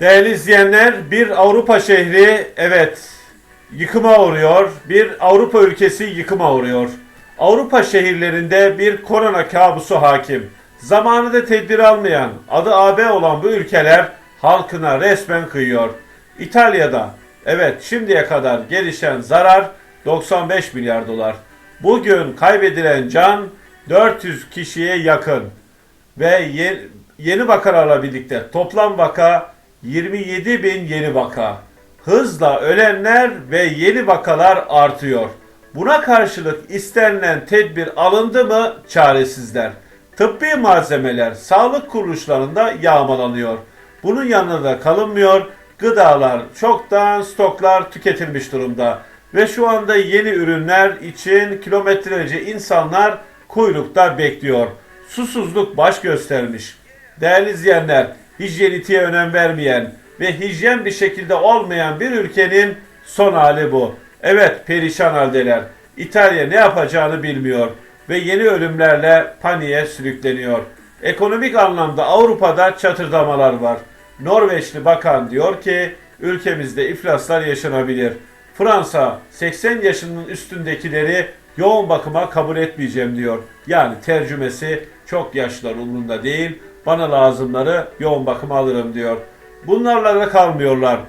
Değerli izleyenler, bir Avrupa şehri evet yıkıma uğruyor. Bir Avrupa ülkesi yıkıma uğruyor. Avrupa şehirlerinde bir korona kabusu hakim. Zamanında tedbir almayan, adı AB olan bu ülkeler halkına resmen kıyıyor. İtalya'da evet şimdiye kadar gelişen zarar 95 milyar dolar. Bugün kaybedilen can 400 kişiye yakın ve ye- yeni vakalarla birlikte toplam vaka 27 bin yeni vaka. Hızla ölenler ve yeni vakalar artıyor. Buna karşılık istenilen tedbir alındı mı çaresizler. Tıbbi malzemeler sağlık kuruluşlarında yağmalanıyor. Bunun yanına da kalınmıyor. Gıdalar çoktan stoklar tüketilmiş durumda. Ve şu anda yeni ürünler için kilometrelerce insanlar kuyrukta bekliyor. Susuzluk baş göstermiş. Değerli izleyenler, hijyenitiğe önem vermeyen ve hijyen bir şekilde olmayan bir ülkenin son hali bu. Evet, perişan haldeler. İtalya ne yapacağını bilmiyor ve yeni ölümlerle paniğe sürükleniyor. Ekonomik anlamda Avrupa'da çatırdamalar var. Norveçli bakan diyor ki ülkemizde iflaslar yaşanabilir. Fransa 80 yaşının üstündekileri yoğun bakıma kabul etmeyeceğim diyor. Yani tercümesi çok yaşlılar umurunda değil. Bana lazımları yoğun bakıma alırım diyor. Bunlarla da kalmıyorlar.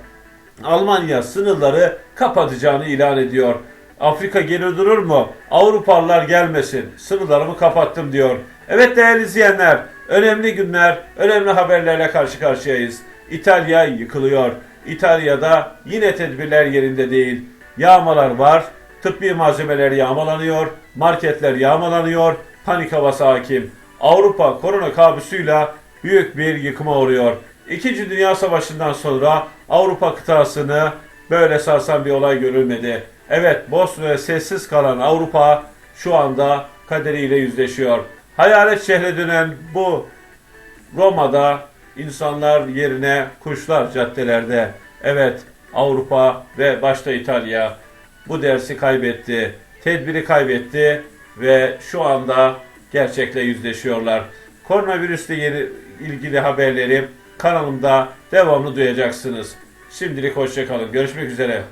Almanya sınırları kapatacağını ilan ediyor. Afrika geri durur mu? Avrupalılar gelmesin. Sınırlarımı kapattım diyor. Evet değerli izleyenler, önemli günler, önemli haberlerle karşı karşıyayız. İtalya yıkılıyor. İtalya'da yine tedbirler yerinde değil. Yağmalar var, tıbbi malzemeler yağmalanıyor, marketler yağmalanıyor, panik havası hakim. Avrupa korona kabusuyla büyük bir yıkıma uğruyor. İkinci Dünya Savaşı'ndan sonra Avrupa kıtasını böyle sarsan bir olay görülmedi. Evet, ve sessiz kalan Avrupa şu anda kaderiyle yüzleşiyor. Hayalet şehre dönen bu Roma'da insanlar yerine kuşlar caddelerde. Evet, Avrupa ve başta İtalya bu dersi kaybetti. Tedbiri kaybetti ve şu anda gerçekle yüzleşiyorlar. Koronavirüsle ilgili haberleri kanalımda devamlı duyacaksınız. Şimdilik hoşçakalın. Görüşmek üzere.